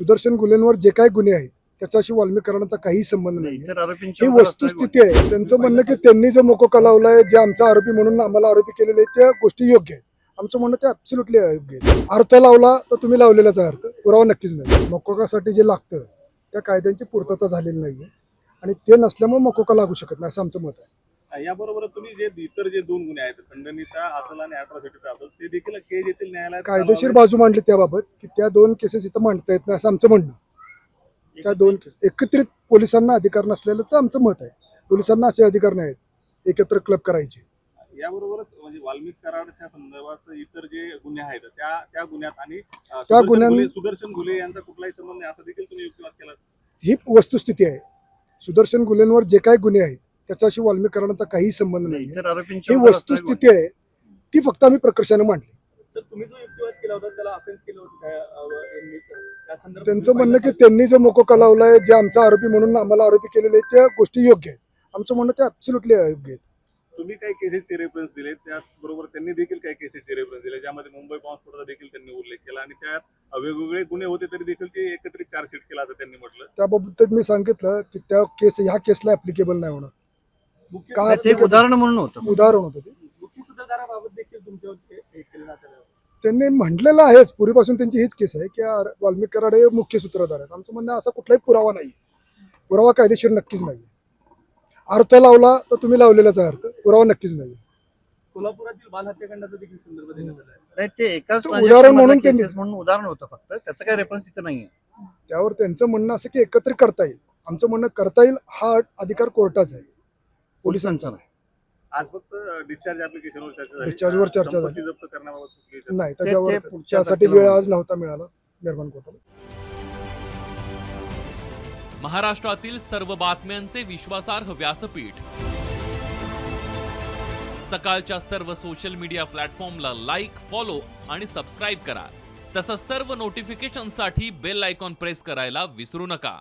सुदर्शन गुन्ह्यांवर जे काही गुन्हे आहेत त्याच्याशी वाल्मीकरणाचा काही संबंध नाही ही वस्तुस्थिती आहे. त्यांचं म्हणणं की त्यांनी जो मोकोका लावलाय जे आमचा आरोपी म्हणून आम्हाला आरोपी केलेले आहेत त्या गोष्टी योग्य आहेत. आमचं म्हणणं ते ऍब्सोल्युटली अयोग्य आहे. अर्थ लावला तर तुम्ही लावलेलाच आहे अर्थ. पुरावा नक्कीच नाही. मोकोकासाठी जे लागतं त्या कायद्यांची पूर्तता झालेली नाहीये. आणि ते नसल्यामुळे मोकोका लागू शकत नाही असं आमचं मत आहे. याबरोबर तुम्ही जे इतर जे दोन गुन्हे आहेत खंडणीचा असेल आणि अॅट्रॉसिटीचा असेल ते देखील केज येथील न्यायालयात कायदेशीर बाजू मांडली त्याबाबत की त्या दोन केसेस इथं मांडता येत नाही असं आमचं म्हणणं. त्या दोन एकत्रित पोलिसांना अधिकार नसलेलंच आमचं मत आहे. पोलिसांना असे अधिकार नाहीत एकत्र क्लब करायचे. याबरोबरच म्हणजे वाल्मिक कराडच्या संदर्भात इतर जे गुन्हे आहेत त्या त्या गुन्ह्यात आणि त्या सुदर्शन गुन्ह्यां- घुले- सुदर्शन घुले यांचा कुठलाही संबंध नाही असं देखील तुम्ही युक्तिवाद केला ही वस्तुस्थिती आहे. सुदर्शन गुन्ह्यांवर जे काही गुन्हे आहेत त्याच्याशी वाल्मीकरणाचा काही संबंध नाही इतर आरोपींच्या ही वस्तुस्थिती आहे ती फक्त आम्ही प्रकर्षाने मांडली. तर तुम्ही जो युक्तिवाद केला होता त्याला अफेन्स केलं होतं काय अं, यांनी? त्या संदर्भात त्यांचं तुम्ही म्हणणं की त्यांनी जो मोकोका लावलाय जे आमचा आरोपी म्हणून आम्हाला आरोपी केलेले आहेत त्या गोष्टी योग्य आहेत. आमचं म्हणणं ते ऍब्सोल्युटली अयोग्य आहेत. तुम्ही काही केसेसचे रेफरन्स दिले त्याचबरोबर त्यांनी देखील काही केसेसचे रेफरन्स दिले ज्यामध्ये मुंबई बॉम्बस्फोटाचा देखील त्यांनी उल्लेख केला आणि त्यात वेगवेगळे गुन्हे होते तरी देखील ते एकत्रित चार्जशीट केला असं त्यांनी म्हटलं. त्याबाबत मी सांगितलं की त्या केस ह्या केसला ऍप्लिकेबल नाही होणार. का ते एक उदाहरण म्हणून होतं. उदाहरण होतं ते. मुख्य सूत्रधाराबाबत देखील तुमच्यावर हे- हे केलं जातं त्यांनी म्हटलेलं आहेच पूर्वीपासून त्यांची हीच केस आहे की आर- वाल्मिक कराड हे मुख्य सूत्रधार आहेत. आमचं म्हणणं असा कुठलाही पुरावा नाही पुरावा कायदेशीर नक्कीच नाही अर्थ लावला तर तुम्ही लावलेलाच आहे अर्थ. पुरावा नक्कीच नाही कोल्हापुरातील बाल हत्याकांडाचा देखील संदर्भ देण्यात आला आहे. नाही ते एकाच ते उदाहरण म्हणून cases उदाहरण होतं फक्त. त्याचं काही रेफरन्स इथं नाहीये. त्यावर त्यांचं म्हणणं असं की एकत्रित करता येईल. आमचं म्हणणं करता येईल हा अधिकार कोर्टाचा आहे. पोलिसांचा नाही. आज फक्त डिस्चार्ज ऍप्लिकेशनवर चर्चा झाली. Discharge वर चर्चा झाली. संपत्ती जप्त करण्याबाबत कुठली चर्चा नाही ते त्याच्यावर पुढच्या त्यासाठी वेळ. आज नव्हता मिळाला निर्माण कोर्टाला. महाराष्ट्रातील सर्व बातम्यांचे विश्वासार्ह व्यासपीठ. सकाळच्या सर्व सोशल मीडिया प्लॅटफॉर्मला लाईक फॉलो आणि सबस्क्राईब करा. तसंच सर्व नोटिफिकेशनसाठी बेल आयकॉन प्रेस करायला विसरू नका.